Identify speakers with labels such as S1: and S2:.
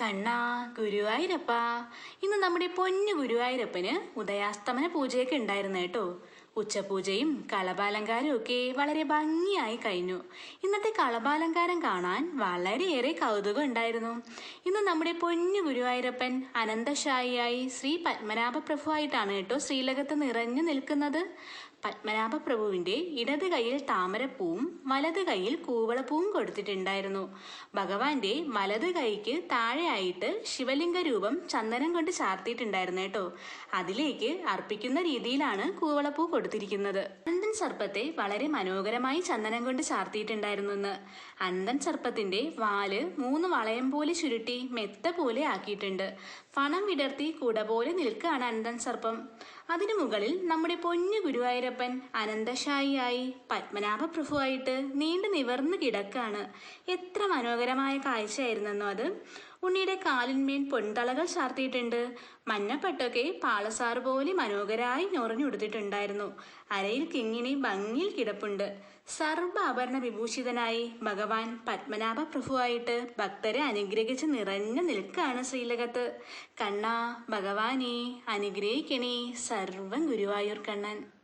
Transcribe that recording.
S1: കണ്ണാ ഗുരുവായൂരപ്പ. ഇന്ന് നമ്മുടെ പൊന്നു ഗുരുവായൂരപ്പന് ഉദയാസ്തമന പൂജയൊക്കെ ഉണ്ടായിരുന്നു കേട്ടോ. ഉച്ചപൂജയും കളഭാലങ്കാരവും ഒക്കെ വളരെ ഭംഗിയായി കഴിഞ്ഞു. ഇന്നത്തെ കളഭാലങ്കാരം കാണാൻ വളരെയേറെ കൗതുകം ഉണ്ടായിരുന്നു. ഇന്ന് നമ്മുടെ പൊന്നു ഗുരുവായൂരപ്പൻ അനന്തശായിയായി ശ്രീ പത്മനാഭ പ്രഭുവായിട്ടാണ് കേട്ടോ ശ്രീലകത്ത് നിറഞ്ഞു നിൽക്കുന്നത്. പത്മനാഭ പ്രഭുവിന്റെ ഇടത് കൈയിൽ താമരപ്പൂവും വലത് കൈയിൽ കൂവളപ്പൂവും കൊടുത്തിട്ടുണ്ടായിരുന്നു. ഭഗവാന്റെ വലത് കൈക്ക് താഴെയായിട്ട് ശിവലിംഗ രൂപം ചന്ദനം കൊണ്ട് ചാർത്തിയിട്ടുണ്ടായിരുന്നു കേട്ടോ. അതിലേക്ക് അർപ്പിക്കുന്ന രീതിയിലാണ് കൂവളപ്പൂ കൊടുത്തിരിക്കുന്നത്. അനന്തൻ സർപ്പത്തെ വളരെ മനോഹരമായി ചന്ദനം കൊണ്ട് ചാർത്തിയിട്ടുണ്ടായിരുന്നു എന്ന് അനന്തൻ സർപ്പത്തിന്റെ വാൽ മൂന്ന് വളയം പോലെ ചുരുട്ടി മെത്ത പോലെ ആക്കിയിട്ടുണ്ട്. പണം വിടർത്തി കുട പോലെ നിൽക്കുകയാണ് അനന്തൻ സർപ്പം. അതിനു മുകളിൽ നമ്മുടെ പൊന്നു ഗുരുവായൂരപ്പൻ അനന്തശായിയായി പത്മനാഭ പ്രഭുവായിട്ട് നീണ്ടു നിവർന്നു കിടക്കാണ് എത്ര മനോഹരമായ കാഴ്ചയായിരുന്നെന്നോ അത്. ഉണ്ണിയുടെ കാലിന്മേൽ പൊൻതളകൾ ചാർത്തിയിട്ടുണ്ട്. മഞ്ഞപ്പട്ടൊക്കെ പാളസാറ് പോലെ മനോഹരായി ഞൊറഞ്ഞുടുത്തിട്ടുണ്ടായിരുന്നു അരയിൽ കിങ്ങിണി ഭംഗിയിൽ കിടപ്പുണ്ട്. സർവ ആഭരണ വിഭൂഷിതനായി ഭഗവാൻ പത്മനാഭ പ്രഭുവായിട്ട് ഭക്തരെ അനുഗ്രഹിച്ച് നിറഞ്ഞു നിൽക്കുകയാണ് ശ്രീലകത്ത്. കണ്ണാ ഭഗവാനെ അനുഗ്രഹിക്കണേ സർവം ഗുരുവായൂർ കണ്ണൻ.